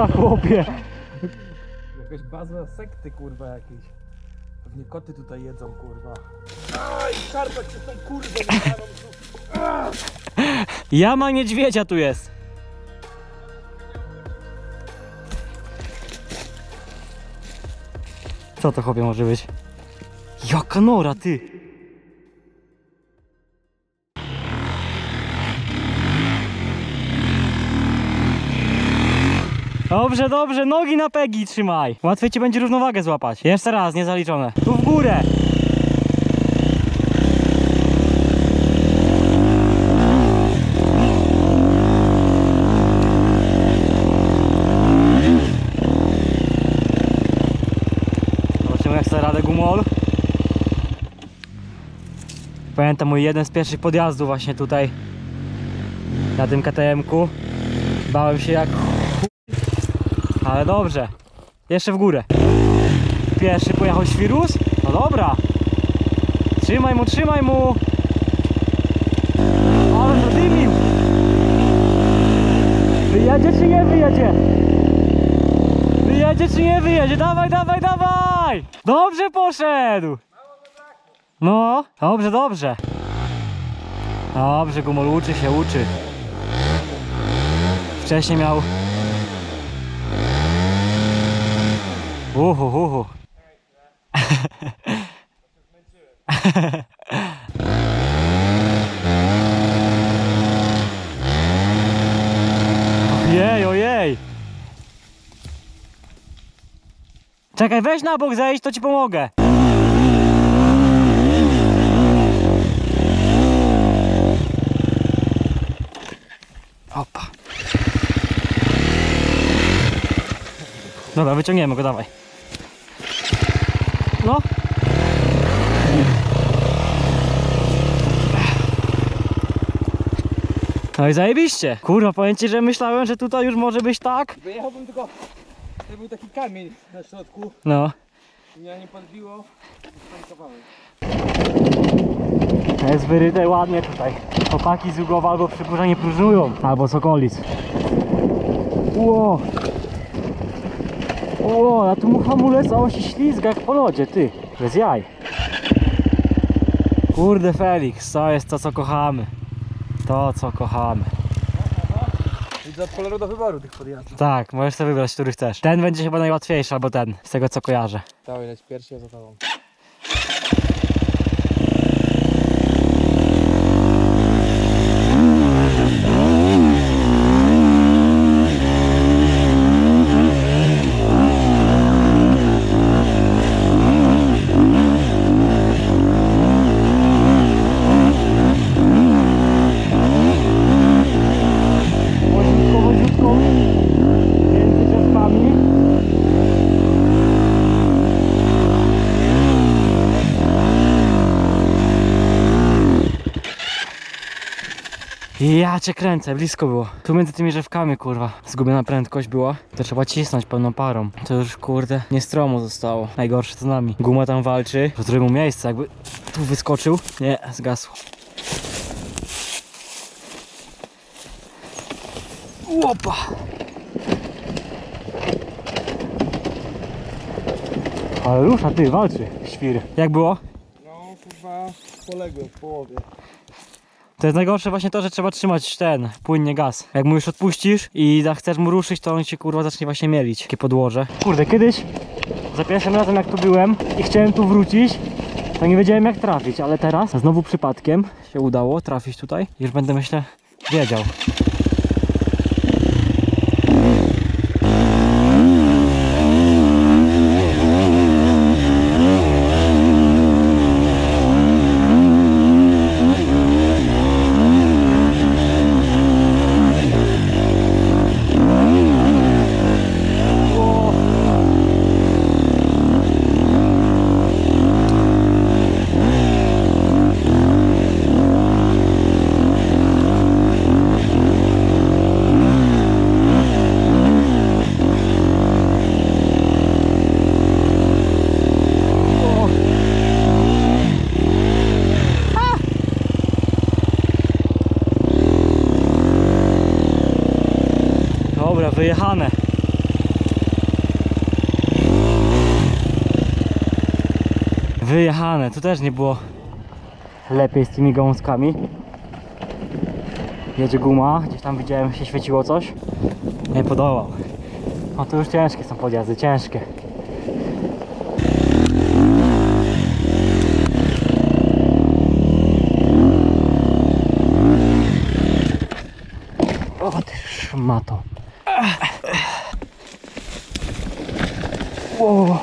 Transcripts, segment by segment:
baza, chłopie? Jakaś baza sekty kurwa jakieś. Pewnie koty tutaj jedzą kurwa. Aj, szarpać się tą wydaną Jama niedźwiedzia tu jest. Co to chłopie może być? Jaka nora, ty! Dobrze, dobrze, nogi na pegi trzymaj. Łatwiej ci będzie równowagę złapać. Jeszcze raz, niezaliczone. Tu w górę. Zobaczymy jak sobie radę gumol. Pamiętam mój jeden z pierwszych podjazdów właśnie tutaj na tym KTM-ku. Bałem się jak. Ale dobrze. Jeszcze w górę. Pierwszy pojechał świrus? No dobra. Trzymaj mu, trzymaj mu. Ale zadymił. Wyjedzie czy nie wyjedzie? Wyjedzie czy nie wyjedzie? Dawaj, dawaj, dawaj! Dobrze poszedł! No, dobrze, dobrze. Dobrze, Gumol uczy się, uczy. Wcześniej miał... Uhu, uhu. Ojej, ojej. Czekaj, weź na bok zejść, to ci pomogę. Opa. Dobra, wyciągniemy go, dawaj. No. No i zajebiście. Kurwa, powiem ci, że myślałem, że tutaj już może być tak. Wyjechałbym tylko... To był taki kamień na środku. No. Mnie nie podbiło. Jest wyryte ładnie tutaj. Chłopaki z Jugowa albo przykurza nie próżnują, albo z okolic. Ło! Ło, a tu mu hamulec, a on się ślizga jak po lodzie, ty. Bez jaj. Kurde Felix, to jest to co kochamy. To co kochamy. Widzę od koloru do wyboru tych podjazdów. Tak, możesz sobie wybrać, który chcesz. Ten będzie chyba najłatwiejszy, albo ten, z tego co kojarzę. Cały leć pierwszy, ja za tobą. Ja cię kręcę, blisko było. Tu między tymi drzewkami, kurwa, zgubiona prędkość była. To trzeba cisnąć pełną parą. To już, kurde, nie stromo zostało. Najgorsze to nami. Guma tam walczy. Do mu miejsce, jakby tu wyskoczył. Nie, zgasło. Łopa! Ale rusza, ty, walczy, świr. Jak było? No kurwa, poległem w połowie. To jest najgorsze właśnie to, że trzeba trzymać ten, płynnie gaz. Jak mu już odpuścisz i chcesz mu ruszyć, to on się kurwa zacznie właśnie mielić. Takie podłoże. Kurde, kiedyś, za pierwszym razem jak tu byłem i chciałem tu wrócić, to nie wiedziałem jak trafić, ale teraz znowu przypadkiem się udało trafić tutaj. Już będę myślę wiedział. Dobra, wyjechane. Wyjechane, tu też nie było lepiej z tymi gąskami. Jedzie guma, gdzieś tam widziałem się świeciło coś. Nie podobał. No to już ciężkie są podjazdy, ciężkie. O ty szmato. O.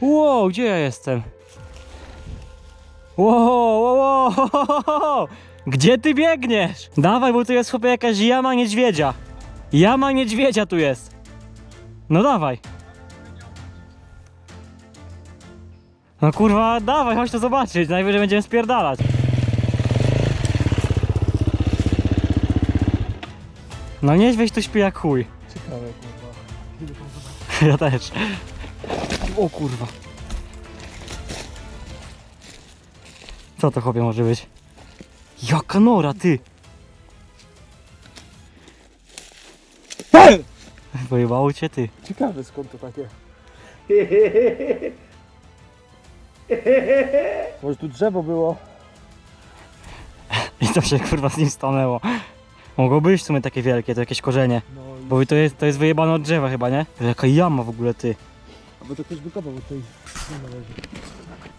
Wow, gdzie ja jestem? Wow, wow, Gdzie ty biegniesz? Dawaj, bo tu jest chyba jakaś jama niedźwiedzia. Jama niedźwiedzia tu jest. No dawaj. No kurwa, dawaj, chodź to zobaczyć. Najwyżej będziemy spierdalać. No niedźwiedź tu śpi jak chuj. Ciekawe kurwa. Ja też. O kurwa. Co to chłopie może być? Jaka nora, ty! Pojebało cię, ty. Ciekawe skąd to takie. Może tu drzewo było? I to się kurwa z nim stanęło. Mogło być w sumie takie wielkie, to jakieś korzenie. No i... Bo to jest, to jest wyjebane od drzewa chyba, nie? To Jaka jama w ogóle, ty. Albo to ktoś wykopał, bo tutaj nie należy.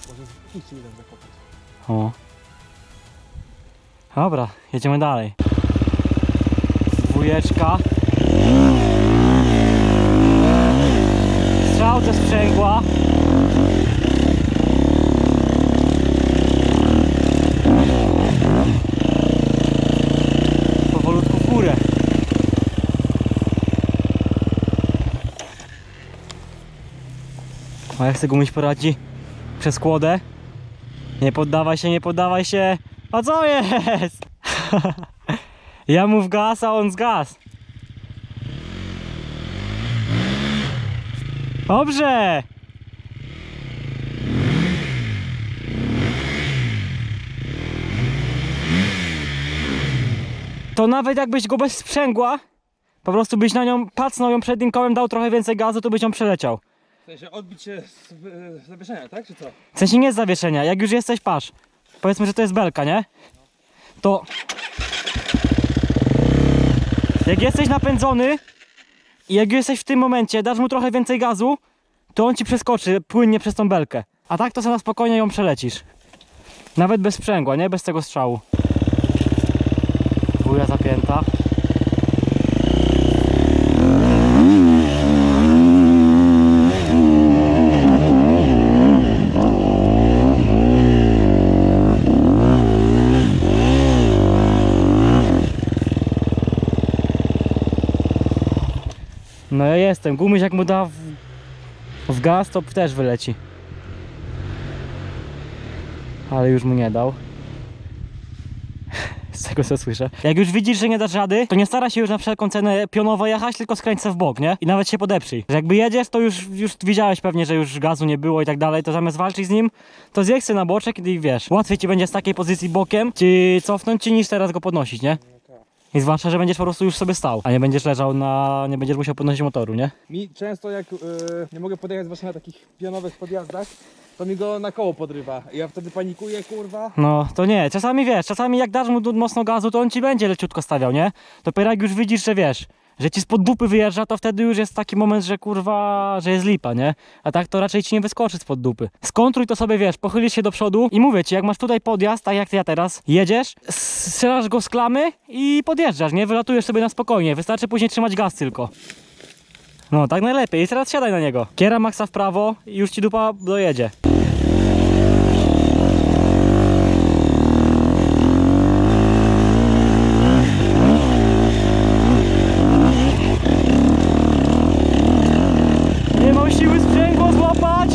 Może iście jeden. O. Dobra, jedziemy dalej. Dwójeczka. Strzałce sprzęgła. Powolutku w górę. A jak sobie gumiś poradzi? Przez kłodę? Nie poddawaj się, nie poddawaj się. A co jest? ja mu w gaz, a on z gaz. Dobrze. To nawet jakbyś go bez sprzęgła, po prostu byś na nią pacnął ją przednim kołem, dał trochę więcej gazu, to byś ją przeleciał. W sensie odbić się z, zawieszenia, tak? Czy co? W sensie nie z zawieszenia, jak już jesteś, patrz. Powiedzmy, że to jest belka, nie? To... Jak jesteś napędzony i jak jesteś w tym momencie, dasz mu trochę więcej gazu, to on ci przeskoczy płynnie przez tą belkę. A tak to sobie na spokojnie ją przelecisz. Nawet bez sprzęgła, nie? Bez tego strzału. Wuja zapięta. No ja jestem. Gumiś jak mu da w, w gaz, to też wyleci. Ale już mu nie dał. Z tego co słyszę. Jak już widzisz, że nie dasz rady, to nie stara się już na wszelką cenę pionowo jechać, tylko skręć se w bok, nie? I nawet się podeprzyj. Że jakby jedziesz, to już, już widziałeś pewnie, że już gazu nie było i tak dalej, to zamiast walczyć z nim, to zjedź se na boczek i wiesz, łatwiej ci będzie z takiej pozycji bokiem ci cofnąć ci niż teraz go podnosić, nie? I zwłaszcza, że będziesz po prostu już sobie stał, a nie będziesz leżał na... nie będziesz musiał podnosić motoru, nie? Mi często jak e, nie mogę podjechać właśnie na takich pionowych podjazdach, to mi go na koło podrywa. I ja wtedy panikuję, kurwa. No, to nie. Czasami wiesz, czasami jak dasz mu mocno gazu, to on ci będzie leciutko stawiał, nie? Dopiero jak już widzisz, że wiesz, że ci spod dupy wyjeżdża, to wtedy już jest taki moment, że kurwa, że jest lipa, nie? A tak to raczej ci nie wyskoczy spod dupy. Skontruj to sobie, wiesz, pochylisz się do przodu i mówię ci, jak masz tutaj podjazd, tak jak ja teraz, jedziesz, strzelasz go z klamy i podjeżdżasz, nie? Wylatujesz sobie na spokojnie, wystarczy później trzymać gaz tylko. No, tak najlepiej. I teraz siadaj na niego. Kiera maksa w prawo i już ci dupa dojedzie. Nie mam siły sprzęgło złapać!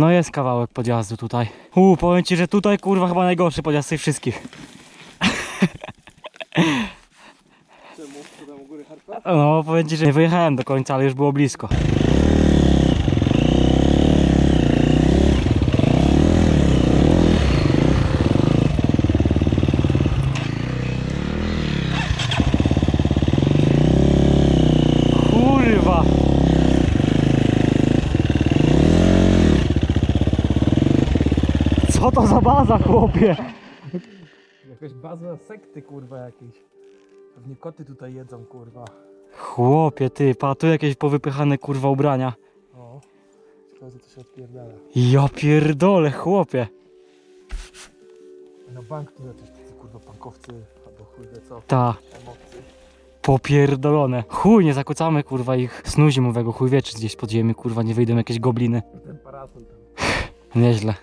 No jest kawałek podjazdu tutaj. Uuu, powiem ci, że tutaj kurwa chyba najgorszy podjazd z tych wszystkich. No powiem ci, że nie wyjechałem do końca, ale już było blisko. Kurwa! Co to za baza, chłopie? Jakaś baza sekty kurwa jakiejś. Pewnie koty tutaj jedzą kurwa. Chłopie, ty, pa, tu jakieś powypychane kurwa ubrania. O. Ciekawe co się odpierdala. Ja pierdolę, chłopie. Na bank tu jacyś tacy kurwa pankowcy albo chuj wie co. Ta, popierdolone. Chuj, nie zakłócamy kurwa ich snu zimowego, chuj wie, czy gdzieś pod ziemi kurwa nie wyjdą jakieś gobliny. Ten parasol tam. Nieźle.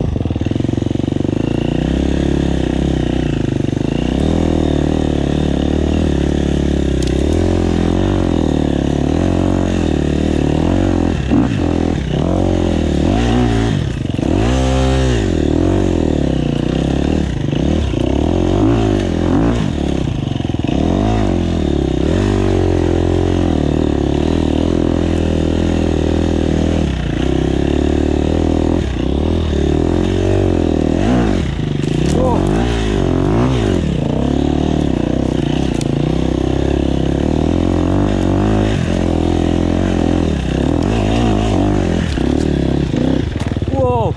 Wow.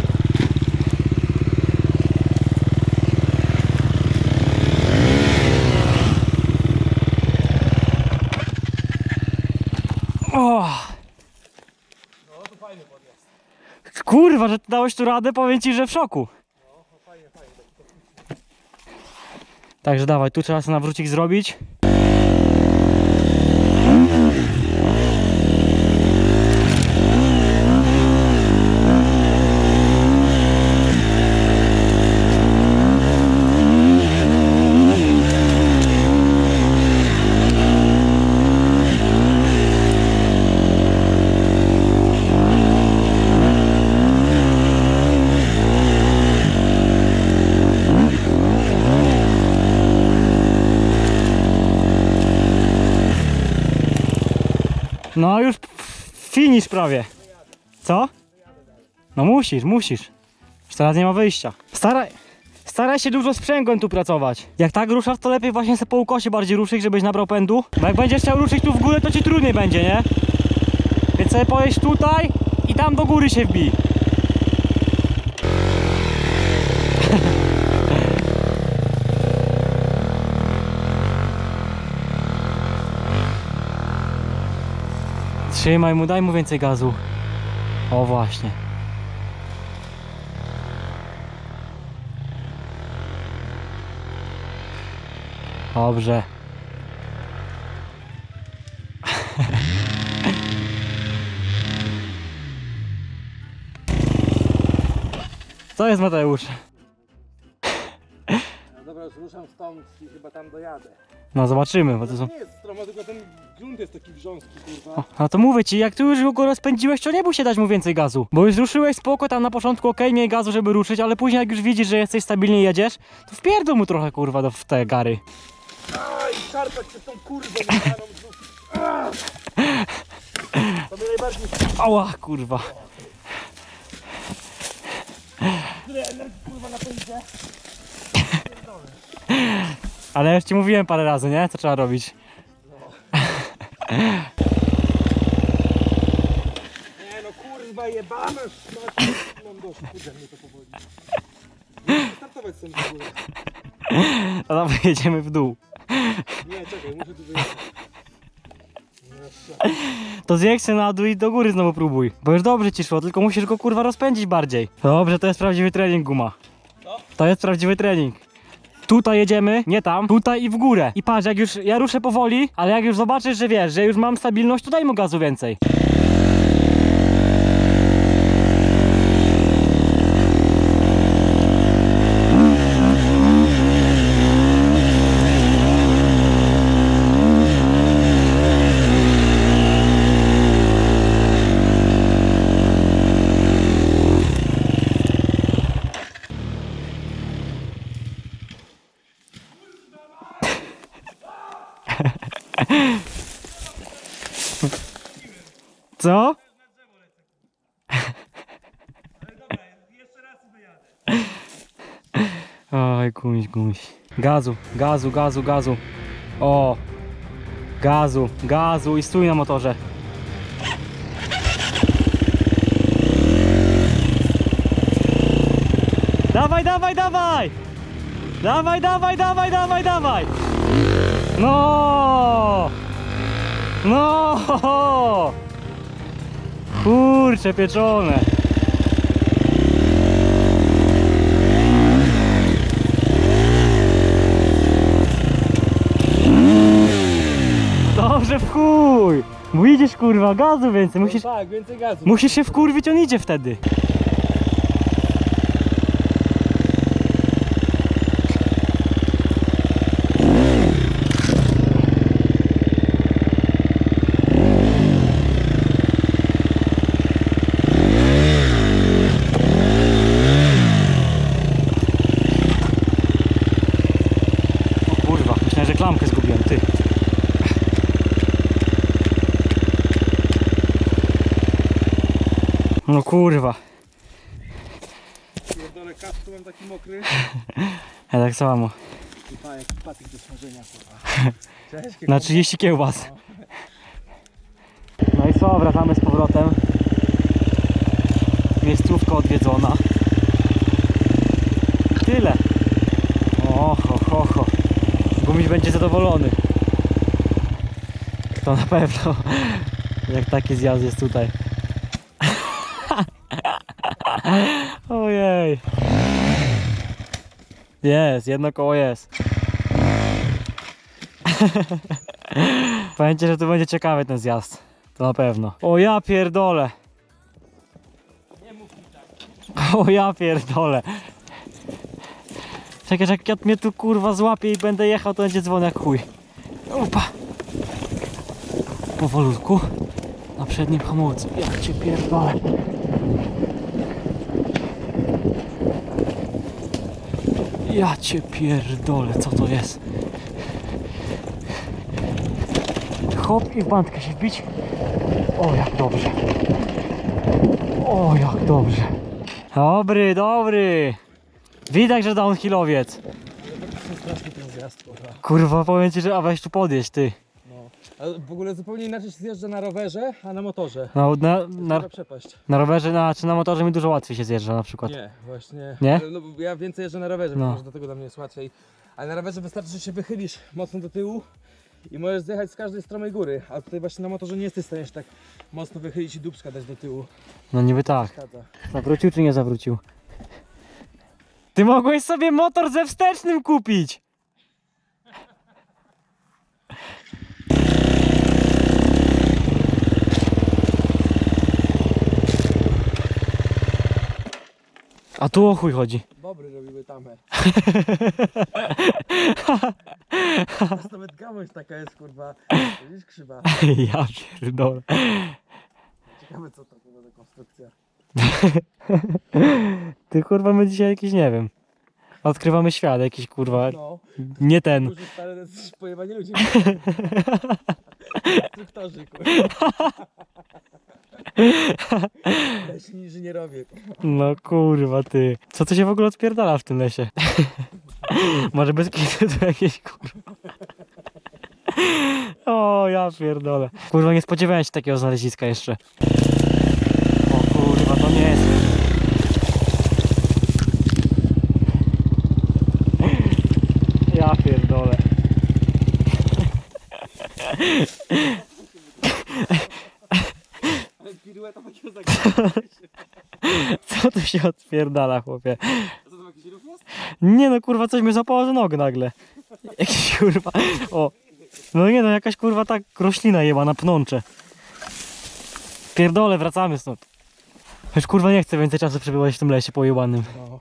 O, No to fajny podjazd. kurwa, że dałeś tu radę, powiem ci, że w szoku. Także dawaj, tu trzeba sobie nawrócik zrobić. No już finish prawie. Co? No musisz, musisz. Już teraz nie ma wyjścia. Staraj, staraj się dużo sprzęgłem tu pracować. Jak tak ruszasz, to lepiej właśnie sobie po ukosie bardziej ruszyć, żebyś nabrał pędu. Bo jak będziesz chciał ruszyć tu w górę, to ci trudniej będzie, nie? Więc sobie pojeść tutaj i tam do góry się wbij. Trzymaj mu, daj mu więcej gazu. O właśnie. Dobrze. Co jest Mateusz? Ruszam stąd i chyba tam dojadę. No zobaczymy, bo to są... Nie jest stroma, tylko ten grunt jest taki wrząski kurwa. O, no to mówię ci, jak tu już go rozpędziłeś, to nie bój się dać mu więcej gazu. Bo już ruszyłeś spoko, tam na początku okej, miej gazu, żeby ruszyć, ale później jak już widzisz, że jesteś stabilnie jedziesz, to wpierdol mu trochę kurwa do, w te gary. Aj, szarpać się tą kurwą jebaną znów. To mnie najbardziej Ała, kurwa. tyle energii kurwa na pędzie. Ale ja już ci mówiłem parę razy, nie? Co trzeba robić. Nie no kurwa jebane szmaci. Mam dość, kurde mnie to powoli. Chcę startować z tym w ogóle. A dawaj jedziemy w dół. Nie, czekaj, muszę tu wyjechać. To zjedź się na dół i do góry znowu próbuj. Bo już dobrze ci szło, tylko musisz go kurwa rozpędzić bardziej. Dobrze, to jest prawdziwy trening, guma. To jest prawdziwy trening. Tutaj jedziemy, nie tam, tutaj i w górę. I patrz, jak już ja ruszę powoli, ale jak już zobaczysz, że wiesz, że już mam stabilność, to daj mu gazu więcej. Co? Gumiś, gumiś. Gazu, gazu, gazu, gazu. O! Gazu, gazu i stój na motorze. Dawaj, dawaj, dawaj! Dawaj, dawaj, dawaj, dawaj, dawaj! No! No! Kurcze pieczone. Dobrze w chuj! Bo idziesz kurwa, gazu więcej, musisz, No tak, więcej gazu. musisz się wkurwić, on idzie wtedy. O kurwa, myślałem, że klamkę zgubiłem, ty. No kurwa, Pierdolę kasku mam taki mokry. ja tak samo. Pa, jaki patyk do smażenia, kurwa. Cześć, Na 30 kiełbas. No i co, wracamy z powrotem. Miejscówka odwiedzona. I tyle. O, ho, ho, ho. Gumiś będzie zadowolony. To na pewno. Jak taki zjazd jest tutaj. Ojej. Jest, jedno koło jest. Pamiętajcie, że to będzie ciekawy ten zjazd. To na pewno. O ja pierdolę. O ja pierdolę. Czekaj, jak Kiat mnie tu kurwa złapie i będę jechał, to będzie dzwon jak chuj. Upa. Powolutku. Na przednim hamulcu. Ja cię pierdolę. Ja cię pierdolę, co to jest? Hop i w bandkę się wbić. O, jak dobrze. O, jak dobrze. Dobry, dobry. Widać, że downhillowiec. Kurwa, powiem ci, że a weź tu podjeść, ty. Ale w ogóle zupełnie inaczej się zjeżdża na rowerze, a na motorze. No, na, na, przepaść. na rowerze, na, czy na motorze mi dużo łatwiej się zjeżdża na przykład. Nie, właśnie. Nie? Ale No, bo ja więcej jeżdżę na rowerze, No. może dlatego dla mnie jest łatwiej. Ale na rowerze wystarczy, że się wychylisz mocno do tyłu i możesz zjechać z każdej stromej góry. A tutaj właśnie na motorze nie jesteś w stanie się tak mocno wychylić i dupska dać do tyłu. No niby tak. Zawrócił czy nie zawrócił? Ty mogłeś sobie motor ze wstecznym kupić! A tu o chuj chodzi. Bobry robiły tamę. Teraz nawet gałąź taka jest kurwa. Widzisz krzywa. Ja pierdolę. Ciekawe co to była za konstrukcja. Ty kurwa my dzisiaj jakiś nie wiem. Odkrywamy świat jakiś kurwa. No, Nie ten. duży stary to jest pojebani ludzie. Instruktorzy kurwa. Leśni inżynierowie. No kurwa ty. Co tu się w ogóle odpierdala w tym lesie? Może bez kitu to jakieś kurwa. O ja pierdolę. Kurwa nie spodziewałem się takiego znaleziska jeszcze. O kurwa to nie jest. Ja pierdolę. Ale pirueta takiego zagrania. Tu się odpierdala chłopie? Co to jakiś ruch jest? Nie no kurwa coś mnie zapało za nogę nagle. Jakiś kurwa. O. No nie no jakaś kurwa tak roślina jeba na pnącze. Pierdole, wracamy stąd. Już kurwa nie chcę więcej czasu przebywać w tym lesie pojebanym. No.